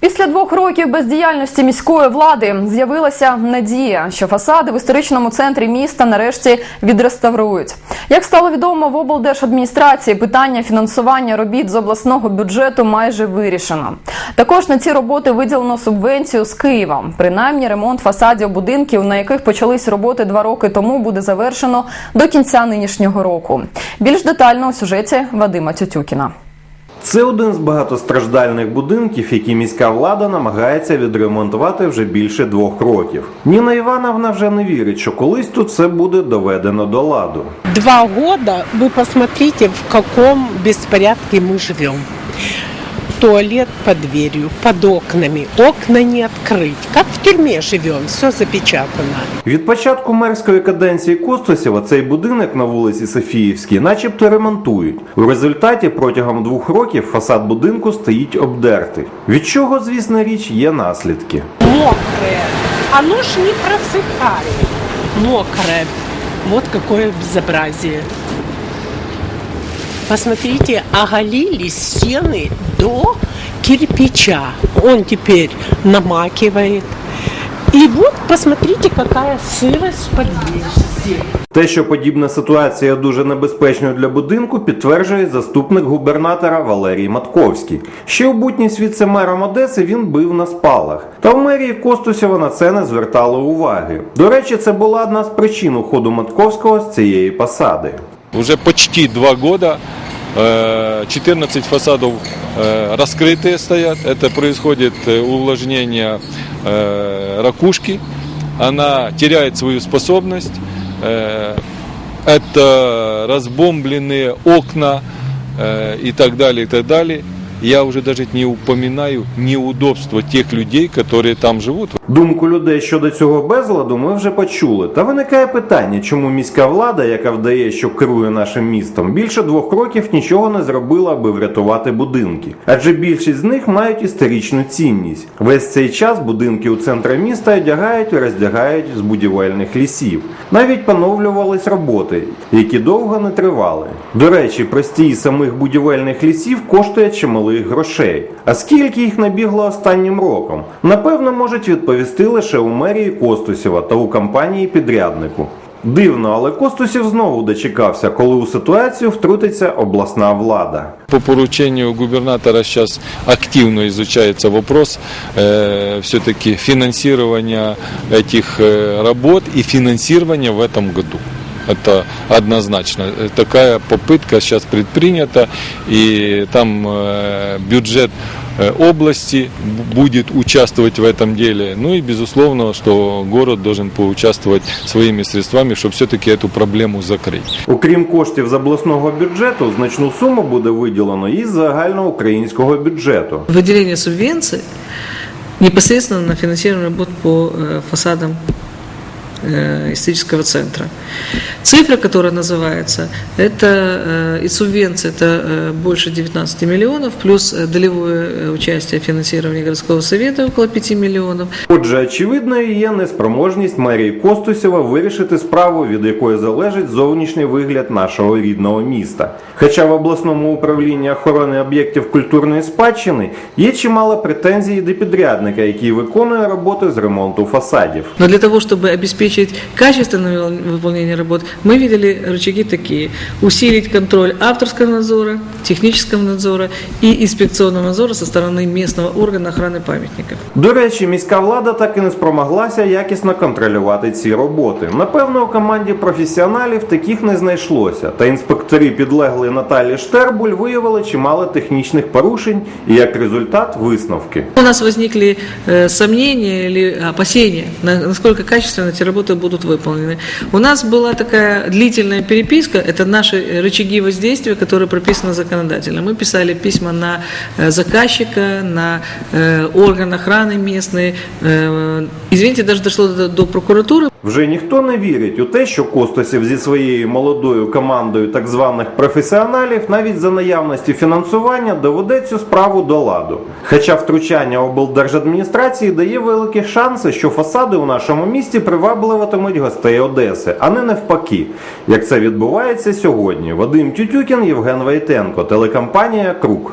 Після двох років бездіяльності міської влади з'явилася надія, що фасади в історичному центрі міста нарешті відреставрують. Як стало відомо в облдержадміністрації, питання фінансування робіт з обласного бюджету майже вирішено. Також на ці роботи виділено субвенцію з Києва. Принаймні, ремонт фасадів будинків, на яких почались роботи два роки тому, буде завершено до кінця нинішнього року. Більш детально у сюжеті Вадима Тютюкіна. Це один з багатостраждальних будинків, які міська влада намагається відремонтувати вже більше двох років. Ніна Івановна вже не вірить, що колись тут все буде доведено до ладу. Два года, ви посмотрите, в якому безпорядку ми живем. Туалет под дверью, под окнами, окна не открыть. Как в тюрьме живем, все запечатано. Від початку мерської каденції Костусєва цей будинок на вулиці Софіївській начебто ремонтують. У результаті протягом двох років фасад будинку стоїть обдертий. Від чого, звісно річ, є наслідки. Мокрое. Оно ж не просыхает. Мокрое. Вот какое безобразие. Посмотрите, оголили стены до кирпича. Он теперь намакивает. И вот посмотрите, какая сырость в подъезде. Те, що подібна ситуація дуже небезпечною для будинку, підтверджує заступник губернатора Валерій Матковський. Ще у будність віце-мером Одеси він бив на спалах. Та в мерії Костусєва на це не звертали уваги. До речі, це була одна з причин уходу Матковського з цієї посади. Уже почти два года э, 14 фасадов э, раскрытые стоят. Это происходит э, увлажнение э, ракушки. Она теряет свою способность. Э, Это разбомбленные окна э, и так далее, и так далее. Я уже даже не упоминаю неудобства тех людей, которые там живут. Думку людей щодо цього безладу ми вже почули. Та виникає питання, чому міська влада, яка вдає, що керує нашим містом, більше двох років нічого не зробила, аби врятувати будинки. Адже більшість з них мають історичну цінність. Весь цей час будинки у центрі міста одягають і роздягають з будівельних лісів. Навіть поновлювались роботи, які довго не тривали. До речі, простій самих будівельних лісів коштує чималих грошей. А скільки їх набігло останнім роком? Напевно, можуть відповісти лише у мерії Костусєва та у компанії підряднику. Дивно, але Костусів знову дочекався, коли у ситуацію втрутиться обласна влада. По поручению губернатора сейчас активно изучается вопрос э, все-таки финансирования этих э, работ и финансирования в этом году. Это однозначно. Э, Такая попытка сейчас предпринята, и там э, бюджет э, области б- будет участвовать в этом деле. Ну и безусловно, что город должен поучаствовать своими средствами, чтобы все-таки эту проблему закрыть. Окрім коштів з обласного бюджету, значну суму буде виділено із загальноукраїнського бюджету. выделение субвенций непосредственно на финансирование работ по э, фасадам э, исторического центра. Цифра, которая называется, это э, и субвенция, это э, больше 19 миллионов, плюс э, долевое э, участие в финансировании городского совета около 5 миллионов. Отже, очевидною є неспроможність мерії Костусєва вирішити справу, від якої залежить зовнішній вигляд нашого рідного міста. Хоча в обласному управлінні охорони об'єктів культурної спадщини є чимало претензій до підрядника, який виконує роботи з ремонту фасадів. Но для того, чтобы обеспечить качественное выл- выполнение работ, мы видели рычаги такие. Усилить контроль авторского надзора, технического надзора и инспекционного надзора со стороны местного органа охраны памятников. До речі, міська влада так і не спромоглася якісно контролювати ці роботи. Напевно, у команді професіоналів таких не знайшлося. Та інспектори підлеглої Наталі Штербуль виявили чимало технічних порушень і як результат висновки. У нас возникли э, сомнения или опасения, на- насколько качественно эти работы будут выполнены. У нас была такая длительная переписка, это наши рычаги воздействия, которые прописаны законодательно. Мы писали письма на э, заказчика, на э, орган охраны местный. Э, Извините, даже дошло до, до прокуратуры. Вже ніхто не вірить у те, що Костосів зі своєю молодою командою так званих професіоналів навіть за наявності фінансування доведе цю справу до ладу. Хоча втручання облдержадміністрації дає великі шанси, що фасади у нашому місті привабливатимуть гостей Одеси, а не навпаки, як це відбувається сьогодні. Вадим Тютюкін, Євген Вайтенко, телекомпанія Круг.